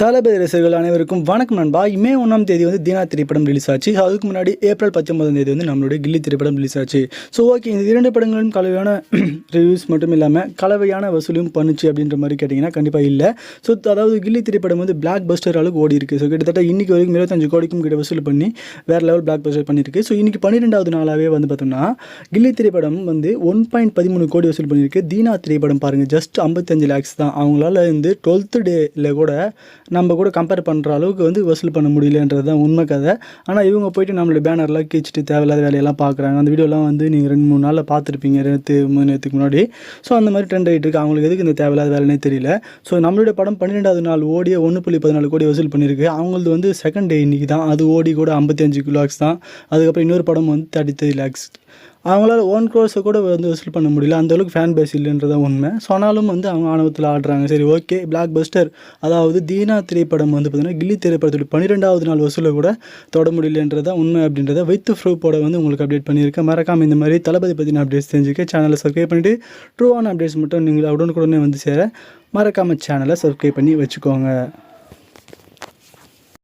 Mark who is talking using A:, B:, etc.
A: தளபதி ரசிகர்கள் அனைவருக்கும் வணக்கம் நண்பா. மே ஒன்றாம் தேதி வந்து தீனா திரைப்படம் ரிலீஸ் ஆச்சு. அதுக்கு முன்னாடி ஏப்ரல் பத்தொன்பதாம் தேதி வந்து நம்மளுடைய கில்லி திரைப்படம் ரிலீஸ் ஆச்சு. ஸோ ஓகே இந்த இரண்டு படங்களும் கலவையான ரிவ்யூஸ் மட்டும் இல்லாமல் கலவையான வசூலும் பண்ணுச்சு அப்படின்ற மாதிரி கேட்டிங்கன்னா கண்டிப்பாக இல்லை. ஸோ அதாவது கில்லி திரைப்படம் வந்து பிளாக் பஸ்டர் அளவுக்கு ஓடி இருக்குது ஸோ கிட்டத்தட்ட இன்றைக்கி வரைக்கும் இருபத்தஞ்சு கோடிக்கும் கிட்ட வசூல் பண்ணி வேறு லெவல் பிளாக் பஸ்டர் பண்ணியிருக்கு. ஸோ இன்னைக்கு பன்னிரெண்டாவது நாளாகவே வந்து பார்த்தோம்னா கில்லி திரைப்படம் வந்து ஒன் பாயிண்ட் பதிமூணு கோடி வசூல் பண்ணியிருக்கு. தீனா திரைப்படம் பாருங்கள் ஜஸ்ட் ஐம்பத்தஞ்சு லேக்ஸ் தான். அவங்களால வந்து டுவெல்த்து டேயில் கூட நம்ம கூட கம்பேர் பண்ணுற அளவுக்கு வந்து வசூல் பண்ண முடியலன்றது தான் உண்மை கதை. ஆனால் இவங்க போயிட்டு நம்மளோட பேனர்லாம் கீச்சிட்டு தேவையில்லாத வேலையெல்லாம் பார்க்குறாங்க அந்த வீடியோலாம் வந்து நீங்கள் ரெண்டு மூணு நாளில் பார்த்துருப்பீங்க. நேற்று மூணு நேரத்துக்கு முன்னாடி. ஸோ அந்த மாதிரி ட்ரெண்ட் ஆகிட்டு இருக்கு. அவங்களுக்கு எதுக்கு இந்த தேவையில்லாத வேலைனே தெரியல. ஸோ நம்மளுடைய படம் பன்னிரெண்டாவது நாள் ஓடிய ஒன்று புள்ளி பதினாலு கோடி வசூல் பண்ணியிருக்கு அவங்களது வந்து செகண்ட் டே இன்னைக்கு தான் அது ஓடி கூட ஐம்பத்தஞ்சு லேக்ஸ் தான். அதுக்கப்புறம் இன்னொரு படம் வந்து தேர்ட்டி த்ரீ லேக்ஸ் அவங்களால ஓன் க்ரோஸை கூட வந்து வசூல் பண்ண முடியல. அந்த அளவுக்கு ஃபேன் பேஸ் இல்லைன்றதான் உண்மை. சொன்னாலும் வந்து அவங்க ஆணவத்தில் ஆடுறாங்க. சரி ஓகே பிளாக் பஸ்டர் அதாவது தீனா திரைப்படம் வந்து பார்த்திங்கன்னா கில்லி திரைப்படத்துடைய பன்னிரெண்டாவது நாள் வசூலை கூட தொட முடியலன்றதான் உண்மை அப்படின்றத வைத்து ப்ரூஃபோட வந்து உங்களுக்கு அப்டேட் பண்ணியிருக்கேன். மறக்காமல் இந்த மாதிரி தளபதி பற்றின அப்டேட்ஸ் தெரிஞ்சுக்க சேனலை சப்ஸ்கிரைப் பண்ணிவிட்டு ட்ரூவான அப்டேட்ஸ் மட்டும் நீங்கள் உடனுக்குடனே வந்து சேர மறக்காம சேனலை சப்ஸ்கிரைப் பண்ணி வச்சுக்கோங்க.